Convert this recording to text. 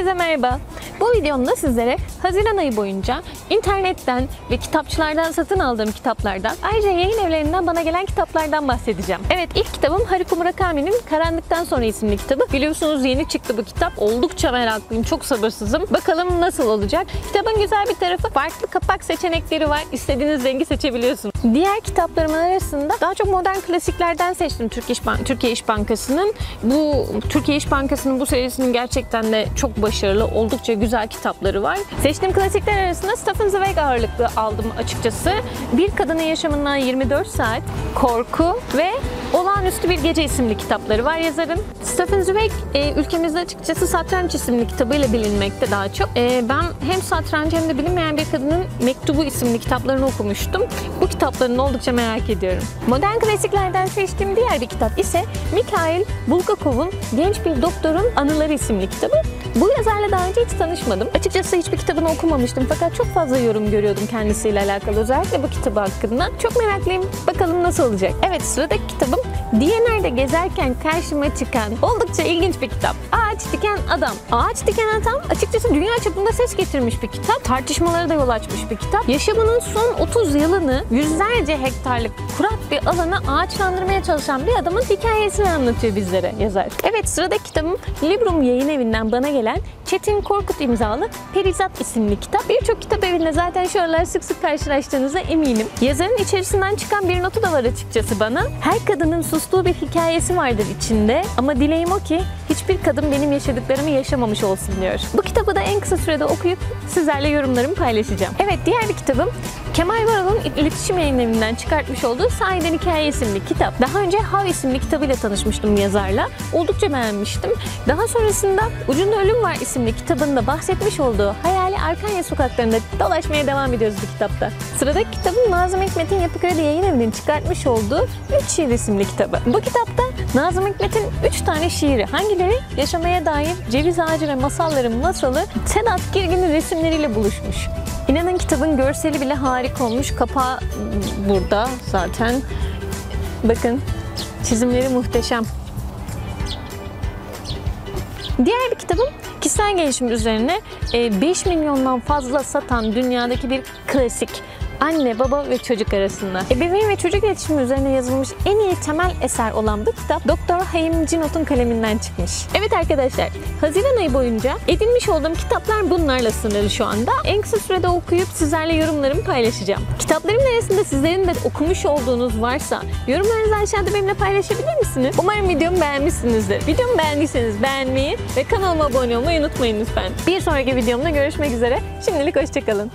Herkese merhaba. Bu videomda sizlere Haziran ayı boyunca internetten ve kitapçılardan satın aldığım kitaplardan, ayrıca yayın evlerinden bana gelen kitaplardan bahsedeceğim. Evet ilk kitabım Haruki Murakami'nin Karanlıktan Sonra isimli kitabı. Biliyorsunuz yeni çıktı bu kitap. Oldukça meraklıyım, çok sabırsızım. Bakalım nasıl olacak. Kitabın güzel bir tarafı farklı kapak seçenekleri var. İstediğiniz rengi seçebiliyorsunuz. Diğer kitaplarımın arasında daha çok modern klasiklerden seçtim Türkiye İş, Bank Türkiye İş Bankası'nın. Bu Türkiye İş Bankası'nın bu serisinin gerçekten de çok başarılı, oldukça güzel kitapları var. Seçtiğim klasikler arasında Stephen Zweig ağırlıklı aldım açıkçası. Bir Kadının Yaşamından 24 Saat, Korku ve Olağanüstü Bir Gece isimli kitapları var yazarın. Stephen Zweig e, ülkemizde açıkçası Satranç isimli kitabıyla bilinmekte daha çok. E, ben hem Satranç hem de Bilinmeyen Bir Kadının Mektubu isimli kitaplarını okumuştum. Bu kitaplarını oldukça merak ediyorum. Modern klasiklerden seçtiğim diğer bir kitap ise Mikhail Bulgakov'un Genç Bir Doktorun Anıları isimli kitabı. Bu yazarla daha önce hiç tanışmadım. Açıkçası hiçbir kitabını okumamıştım fakat çok fazla yorum görüyordum kendisiyle alakalı. Özellikle bu kitabı hakkında. Çok meraklıyım. Bakalım nasıl olacak. Evet sıradaki kitabım DNR'de gezerken karşıma çıkan oldukça ilginç bir kitap. Ağaç Diken Adam. Ağaç Diken Adam açıkçası dünya çapında ses getirmiş bir kitap. Tartışmalara da yol açmış bir kitap. Yaşamının son 30 yılını yüzlerce hektarlık kurak bir alanı ağaçlandırmaya çalışan bir adamın hikayesini anlatıyor bizlere yazar. Evet sıradaki kitabım Librum yayın evinden bana gelen Çetin Korkut imzalı Perizat isimli kitap. Birçok kitap evinde zaten şu aralar sık sık karşılaştığınıza eminim. Yazarın içerisinden çıkan bir notu da var açıkçası bana. Her kadının sustuğu bir hikayesi vardır içinde ama dileğim o ki hiçbir kadın benim yaşadıklarımı yaşamamış olsun diyor. Bu kitabı da en kısa sürede okuyup sizlerle yorumlarımı paylaşacağım. Evet diğer bir kitabım Kemal Varol'un iletişim yayın evinden çıkartmış olduğu Sahiden Hikaye isimli kitap. Daha önce Hav isimli kitabıyla tanışmıştım yazarla. Oldukça beğenmiştim. Daha sonrasında Ucunda Ölüm Var isimli kitabında bahsetmiş olduğu hayali Arkanya sokaklarında dolaşmaya devam ediyoruz bu kitapta. Sıradaki kitabım Nazım Hikmet'in Yapı Kredi Yayın Evi'nin çıkartmış olduğu Üç Şiir isimli kitabı. Bu kitapta Nazım Hikmet'in üç tane şiiri hangileri yaşamaya dair Ceviz Ağacı ve Masalların masalı Sedat Girgin'in resimleriyle buluşmuş. İnanın kitabın görseli bile harika olmuş. Kapağı burada zaten. Bakın çizimleri muhteşem. Diğer bir kitabım kişisel gelişim üzerine e, 5 milyondan fazla satan dünyadaki bir klasik. Anne, baba ve çocuk arasında. Ebeveyn ve çocuk iletişimi üzerine yazılmış en iyi temel eser olan bu kitap Doktor Hayim Cinot'un kaleminden çıkmış. Evet arkadaşlar, Haziran ayı boyunca edinmiş olduğum kitaplar bunlarla sınırlı şu anda. En kısa sürede okuyup sizlerle yorumlarımı paylaşacağım. Kitaplarımın arasında sizlerin de okumuş olduğunuz varsa yorumlarınızı aşağıda benimle paylaşabilir misiniz? Umarım videomu beğenmişsinizdir. Videomu beğendiyseniz beğenmeyi ve kanalıma abone olmayı unutmayın lütfen. Bir sonraki videomda görüşmek üzere. Şimdilik hoşçakalın.